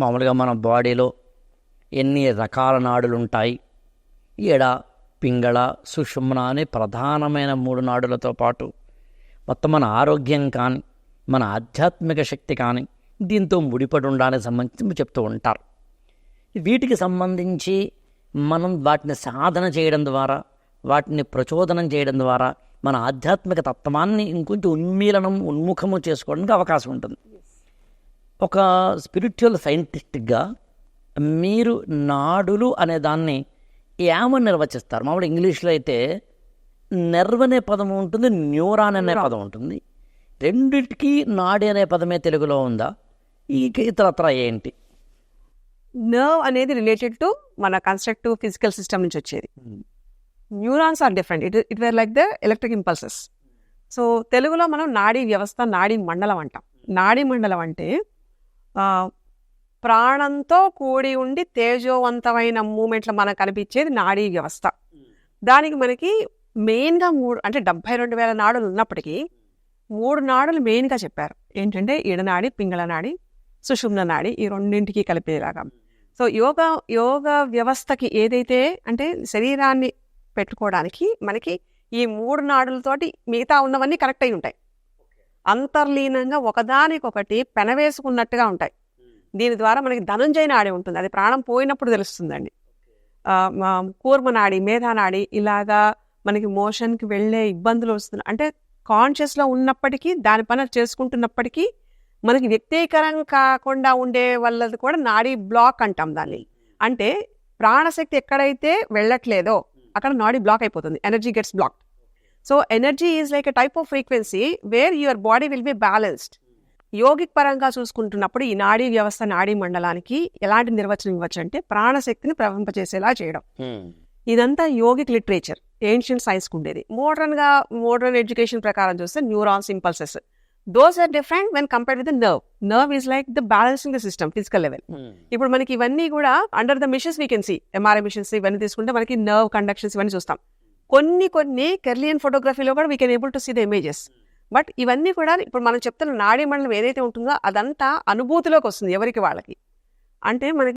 మామూలుగా మన బాడీలో ఎన్ని రకాల నాడులు ఉంటాయి ఎడ పింగళ సుషుమ్న అనే ప్రధానమైన మూడు నాడులతో పాటు మొత్తం మన ఆరోగ్యం కానీ మన ఆధ్యాత్మిక శక్తి కానీ దీంతో ముడిపడి ఉండడానికి సంబంధించి చెప్తూ ఉంటారు. వీటికి సంబంధించి మనం వాటిని సాధన చేయడం ద్వారా వాటిని ప్రచోదనం చేయడం ద్వారా మన ఆధ్యాత్మిక తత్వాన్ని ఇంకొంచెం ఉన్మీలనం ఉన్ముఖము చేసుకోవడానికి అవకాశం ఉంటుంది. ఒక స్పిరిచువల్ సైంటిస్ట్గా మీరు నాడులు అనే దాన్ని ఏమని నిర్వచిస్తారు. మామూలు ఇంగ్లీష్లో అయితే నెర్వ్ అనే పదం ఉంటుంది న్యూరాన్ అనే పదం ఉంటుంది. రెండింటికి నాడి అనే పదమే తెలుగులో ఉందా? ఈ ఇతరత్ర ఏంటి? నర్వ్ అనేది రిలేటెడ్ టు మన కన్స్ట్రక్టివ్ ఫిజికల్ సిస్టమ్ నుంచి వచ్చేది. Neurons are different it it were like the electric impulses so తెలుగులో మనం నాడీ వ్యవస్థ నాడీ మండలం అంటాం. నాడీ మండలం అంటే ప్రాణంతో కూడి ఉండి తేజోవంతమైన మూమెంట్లు మనకు కనిపించేది నాడీ వ్యవస్థ. దానికి మనకి మెయిన్గా మూడు అంటే డెబ్బై రెండు వేల నాడులు ఉన్నప్పటికీ మూడు నాడులు మెయిన్గా చెప్పారు. ఏంటంటే ఇడనాడి పింగళనాడి సుషుమ్న నాడి ఈ రెండింటికి కలిపేలాగా. సో యోగా యోగ వ్యవస్థకి ఏదైతే అంటే శరీరాన్ని పెట్టుకోవడానికి మనకి ఈ మూడు నాడులతోటి మిగతా ఉన్నవన్నీ కరెక్ట్ అయి ఉంటాయి. అంతర్లీనంగా ఒకదానికొకటి పెనవేసుకున్నట్టుగా ఉంటాయి. దీని ద్వారా మనకి ధనంజయ నాడి ఉంటుంది. అది ప్రాణం పోయినప్పుడు తెలుస్తుందండి. ఆ, మా కూర్మ నాడి మేధా నాడి ఇలాగా మనకి మోషన్కి వెళ్ళే ఇబ్బందులు వస్తున్నాయి. అంటే కాన్షియస్లో ఉన్నప్పటికీ దాని పని చేసుకుంటున్నప్పటికీ మనకి వ్యక్తీకరం కాకుండా ఉండే వాళ్ళది కూడా నాడీ బ్లాక్ అంటాం దాన్ని. అంటే ప్రాణశక్తి ఎక్కడైతే వెళ్ళట్లేదో అక్కడ నాడీ బ్లాక్ అయిపోతుంది. Energy gets block so energy is like a type of frequency where your body will be balanced yogic పరంగా చూసుకుంటున్నప్పుడు ఈ నాడీ వ్యవస్థ నాడీ మండలానికి ఎలాంటి నిర్వచనం ఇవ్వచ్చు అంటే ప్రాణశక్తిని ప్రవహింపచేసేలా చేయడం. ఇదంతా యోగిక్ లిటరేచర్ ఏన్షియంట్ సైన్స్కి ఉండేది. మోడర్న్గా మోడర్న్ ఎడ్యుకేషన్ ప్రకారం చూస్తే neurons impulses. Those are different when compared with nerve nerve is like the balancing the system physical level ఇప్పుడు మనకి ఇవన్నీ కూడా under the machines we can see MRI machines ఇవన్నీ తీసుకుంటే మనకి నర్వ్ కండక్షన్స్ ఇవన్నీ చూస్తాం. కొన్ని కొన్ని కెర్లియన్ ఫోటోగ్రఫీలో కూడా we can able to see the images but ఇవన్నీ కూడా ఇప్పుడు మనం చెప్తున్న నాడీ మండలం ఏదైతే ఉంటుందో అదంతా అనుభూతిలోకి వస్తుంది ఎవరికి వాళ్ళకి. అంటే మనకి